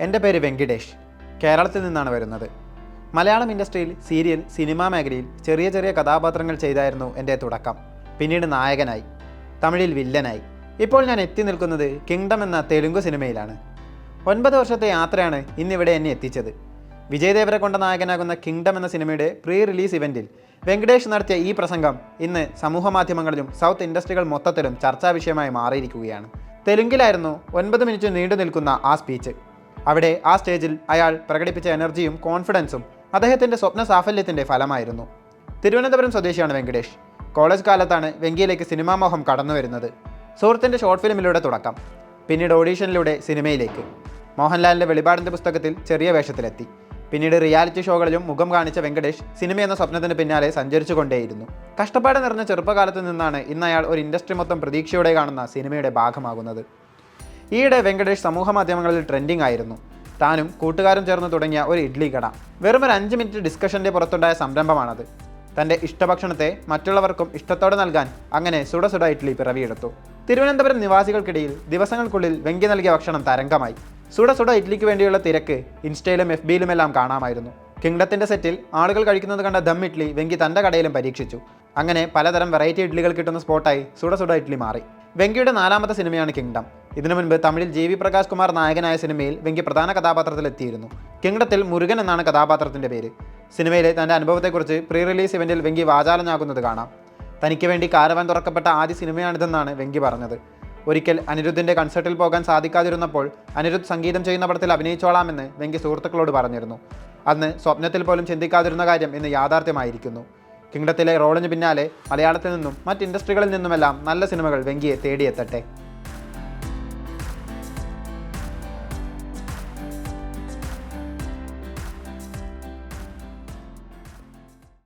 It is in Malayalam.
എന്റെ പേര് വെങ്കിടേഷ്. കേരളത്തിൽ നിന്നാണ് വരുന്നത്. മലയാളം ഇൻഡസ്ട്രിയിൽ സീരിയൽ സിനിമാ മേഖലയിൽ ചെറിയ ചെറിയ കഥാപാത്രങ്ങൾ ചെയ്തായിരുന്നു എന്റെ തുടക്കം. പിന്നീട് നായകനായി തമിഴിൽ വില്ലനായി. ഇപ്പോൾ ഞാൻ എത്തി നിൽക്കുന്നത് കിങ്ഡം എന്ന തെലുങ്ക് സിനിമയിലാണ്. ഒൻപത് വർഷത്തെ യാത്രയാണ് ഇന്നിവിടെ എന്നെ എത്തിച്ചത്. വിജയദേവരെ കൊണ്ട നായകനാകുന്ന കിങ്ഡം എന്ന സിനിമയുടെ പ്രീ റിലീസ് ഇവന്റിൽ വെങ്കടേഷ് നടത്തിയ ഈ പ്രസംഗം ഇന്ന് സമൂഹ മാധ്യമങ്ങളിലും സൗത്ത് ഇൻഡസ്ട്രികൾ മൊത്തത്തിലും ചർച്ചാ വിഷയമായി മാറിയിരിക്കുകയാണ്. തെലുങ്കിലായിരുന്നു ഒൻപത് മിനിറ്റ് നീണ്ടു നിൽക്കുന്ന ആ സ്പീച്ച്. അവിടെ ആ സ്റ്റേജിൽ അയാൾ പ്രകടിപ്പിച്ച എനർജിയും കോൺഫിഡൻസും അദ്ദേഹത്തിന്റെ സ്വപ്ന സാഫല്യത്തിന്റെ ഫലമായിരുന്നു. തിരുവനന്തപുരം സ്വദേശിയാണ് വെങ്കടേഷ്. കോളേജ് കാലത്താണ് വെങ്കിയിലേക്ക് സിനിമാ മോഹം കടന്നു വരുന്നത്. സുഹൃത്തിന്റെ ഷോർട്ട് ഫിലിമിലൂടെ തുടക്കം പിന്നീട് ഓഡീഷനിലൂടെ സിനിമയിലേക്ക്. മോഹൻലാലിന്റെ വെളിപാടിന്റെ പുസ്തകത്തിൽ ചെറിയ വേഷത്തിലെത്തി. പിന്നീട് റിയാലിറ്റി ഷോകളിലും മുഖം കാണിച്ച വെങ്കടേഷ് സിനിമ എന്ന സ്വപ്നത്തിന് പിന്നാലെ സഞ്ചരിച്ചുകൊണ്ടേയിരുന്നു. കഷ്ടപ്പാട് നിറഞ്ഞ ചെറുപ്പകാലത്ത് നിന്നാണ് ഇന്ന് അയാൾ ഒരു ഇൻഡസ്ട്രി മൊത്തം പ്രതീക്ഷയോടെ കാണുന്ന സിനിമയുടെ ഭാഗമാകുന്നത്. ഈയിടെ വെങ്കടേഷ് സമൂഹ മാധ്യമങ്ങളിൽ ട്രെൻഡിംഗ് ആയിരുന്നു. താനും കൂട്ടുകാരും ചേർന്ന് തുടങ്ങിയ ഒരു ഇഡ്ലി കട. വെറും ഒരു അഞ്ച് മിനിറ്റ് ഡിസ്കഷന്റെ പുറത്തുണ്ടായ സംരംഭമാണത്. തന്റെ ഇഷ്ടഭക്ഷണത്തെ മറ്റുള്ളവർക്കും ഇഷ്ടത്തോടെ നൽകാൻ അങ്ങനെ സുട സുട ഇഡ്ലി പിറവിയെടുത്തു. തിരുവനന്തപുരം നിവാസികൾക്കിടയിൽ ദിവസങ്ങൾക്കുള്ളിൽ വെങ്കി നൽകിയ ഭക്ഷണം തരംഗമായി. സുട സുട ഇഡ്ലിക്ക് വേണ്ടിയുള്ള തിരക്ക് ഇൻസ്റ്റയിലും എഫ് ബിയിലുമെല്ലാം കാണാമായിരുന്നു. കിങ്ഡത്തിന്റെ സെറ്റിൽ ആളുകൾ കഴിക്കുന്നത് കണ്ട ദം ഇഡ്ലി വെങ്കി തന്റെ കടയിലും പരീക്ഷിച്ചു. അങ്ങനെ പലതരം വെറൈറ്റി ഇഡ്ലികൾ കിട്ടുന്ന സ്പോട്ടായി സുട സുട ഇഡ്ലി മാറി. വെങ്കിയുടെ നാലാമത്തെ സിനിമയാണ് കിങ്ഡം. ഇതിനു മുൻപ് തമിഴിൽ ജി വി പ്രകാശ് കുമാർ നായകനായ സിനിമയിൽ വെങ്കി പ്രധാന കഥാപാത്രത്തിലെത്തിയിരുന്നു. കിങ്ഡത്തിൽ മുരുകൻ എന്നാണ് കഥാപാത്രത്തിന്റെ പേര്. സിനിമയിലെ തന്റെ അനുഭവത്തെക്കുറിച്ച് പ്രീ റിലീസ് ഇവന്റിൽ വെങ്കി വാചാലനാകുന്നത് കാണാം. തനിക്ക് വേണ്ടി കാരവാൻ തുറക്കപ്പെട്ട ആദ്യ സിനിമയാണിതെന്നാണ് വെങ്കി പറഞ്ഞത്. ഒരിക്കൽ അനിരുദ്ധിന്റെ കൺസേർട്ടിൽ പോകാൻ സാധിക്കാതിരുന്നപ്പോൾ അനിരുദ്ധ് സംഗീതം ചെയ്യുന്ന പടത്തിൽ അഭിനയിച്ചോളാമെന്ന് വെങ്കി സുഹൃത്തുക്കളോട് പറഞ്ഞിരുന്നു. അന്ന് സ്വപ്നത്തിൽ പോലും ചിന്തിക്കാതിരുന്ന കാര്യം ഇന്ന് യാഥാർത്ഥ്യമായിരിക്കുന്നു. കിങ്ഡത്തിലെ റോളിന് പിന്നാലെ മലയാളത്തിൽ നിന്നും മറ്റ് ഇൻഡസ്ട്രികളിൽ നിന്നുമെല്ലാം നല്ല സിനിമകൾ വെങ്കിയെ തേടിയെത്തട്ടെ.